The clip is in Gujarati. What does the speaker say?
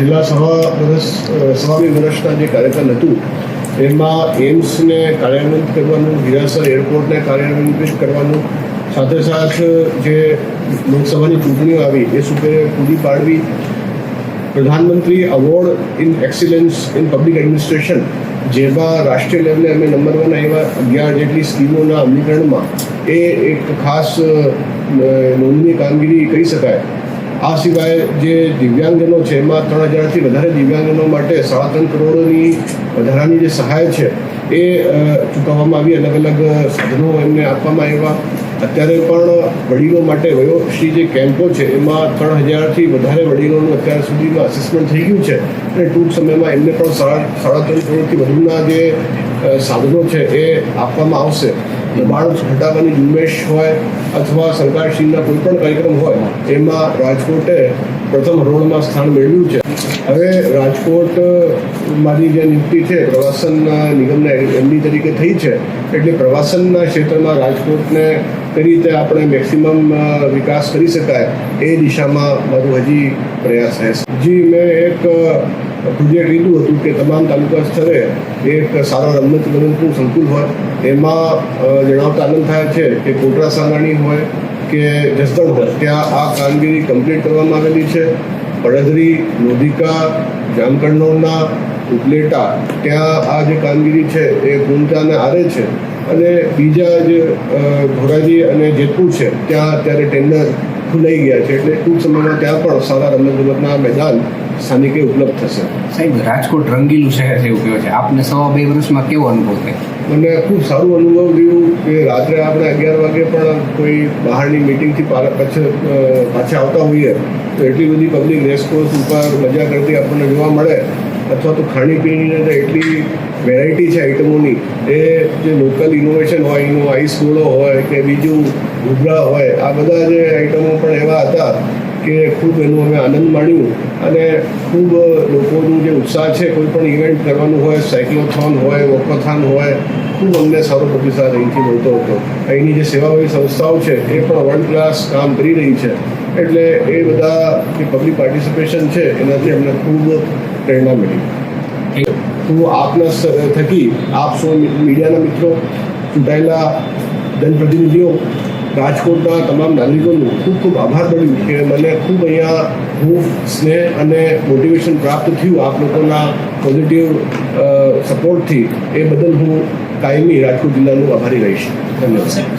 છેલ્લા સવા વર્ષ સવા વર્ષના જે કાર્યક્રમ હતું, એમાં એમ્સને કાર્યાન્વિત કરવાનું હિરાસર એરપોર્ટને કાર્યાન્વિત કરવાનું, સાથે સાથ જે લોકસભાની ચૂંટણીઓ આવી, એ સુપેરે પૂરી પાડવી, પ્રધાનમંત્રી award in excellence in public administration જેમાં રાષ્ટ્રીય લેવલે અમે નંબર વન આવ્યા, અગિયાર જેટલી સ્કીમોના અમલીકરણમાં, એ એક ખાસ નોંધની કામગીરી કહી શકાય. આ સિવાય જે દિવ્યાંગજનો છે, એમાં ત્રણ હજારથી વધારે દિવ્યાંગજનો માટે સાડા ત્રણ કરોડની વધારાની જે સહાય છે, એ ચૂકવવામાં આવી. અલગ અલગ સાધનો એમને આપવામાં આવ્યા. અત્યારે પણ વડીલો માટે વયોશ્રી જે કેમ્પો છે, એમાં ત્રણ હજારથી વધારે વડીલોનું અત્યાર સુધીમાં અસેસમેન્ટ થઈ ગયું છે. અને ટૂંક સમયમાં એમને પણ સાડા સાડા ત્રણ કરોડથી વધુના જે સાધનો છે, એ આપવામાં આવશે. દબાણ હટાવવાની ઝુંબેશ હોય અથવા સરકારશ્રીના કોઈ પણ કાર્યક્રમ હોય, એમાં રાજકોટે પ્રથમ હરોળમાં સ્થાન મેળવ્યું છે. હવે રાજકોટ મારી જે નિયુક્તિ છે, પ્રવાસનના નિગમના એમડી તરીકે થઈ છે, એટલે પ્રવાસનના ક્ષેત્રમાં રાજકોટને કઈ રીતે આપણે મેક્સિમમ વિકાસ કરી શકાય એ દિશામાં મારું હજી પ્રયાસ રહેશે. જી, મેં એક પ્રોજેક્ટ લીધું હતું કે તમામ તાલુકા સ્તરે એક સારા રમત ગમતનું સંકુલ હોય, એમાં જણાવતા આનંદ થાય છે કે કોટરા સાંગાણી હોય કે જસદણ હોય, ત્યાં આ કામગીરી કમ્પ્લીટ કરવામાં આવેલી છે. પડધરી, લોધિકા જામકણનોના ઉપલેટા, ત્યાં આ જે કામગીરી છે એ પૂર્ણતાને આરે છે. અને બીજા જે ધોરાજી અને જેતપુર છે, ત્યાં અત્યારે ટેન્ડર ખુલાઈ ગયા છે એટલે ટૂંક સમયમાં ત્યાં પણ સારા રમતગમતના મેદાન સ્થાનિકે ઉપલબ્ધ થશે. સાહેબ રાજકોટ રંગીલું શહેર છે એવું કહેવાય છે. આપને સવા બે વર્ષમાં કેવો અનુભવ થાય? મને ખૂબ સારું અનુભવ રહ્યું કે રાત્રે આપણે અગિયાર વાગે પણ કોઈ બહારની મિટિંગથી પાછા આવતા હોઈએ તો એટલી બધી પબ્લિક રેસકોર્સ ઉપર મજા કરતી આપણને જોવા મળે. અથવા તો ખાણીપીણીની તો એટલી વેરાયટી છે આઇટમોની એ જે લોકલ ઇનોવેશન હોય, એનું આઈસ ગોળો હોય કે બીજું ઘૂઘરા હોય, આ બધા જે આઇટમો પણ એવા હતા કે ખૂબ એનું અમે આનંદ માણ્યું અને ખૂબ લોકોનું જે ઉત્સાહ છે, કોઈ પણ ઇવેન્ટ કરવાનું હોય સાયક્લોથોન હોય વોકોથોન હોય, ખૂબ અમને સારો પ્રતિસાદ અહીંથી મળતો હતો. અહીંની જે સેવાભાવી સંસ્થાઓ છે, એ પણ વર્લ્ડ ક્લાસ કામ કરી રહી છે. એટલે એ બધા જે પબ્લિક પાર્ટિસિપેશન છે, એનાથી અમને ખૂબ પ્રેરણા મળી. હું આપના થકી આપ સૌ મીડિયાના મિત્રો, ચૂંટાયેલા જનપ્રતિનિધિઓ, રાજકોટના તમામ નાગરિકોનું ખૂબ ખૂબ આભાર મળ્યું કે મને ખૂબ અહીંયા હું સ્નેહ અને મોટિવેશન પ્રાપ્ત થયું આપ લોકોના પોઝિટિવ સપોર્ટથી એ બદલ હું કાયમી રાજકોટ જિલ્લાનું આભારી રહીશ. ધન્યવાદ.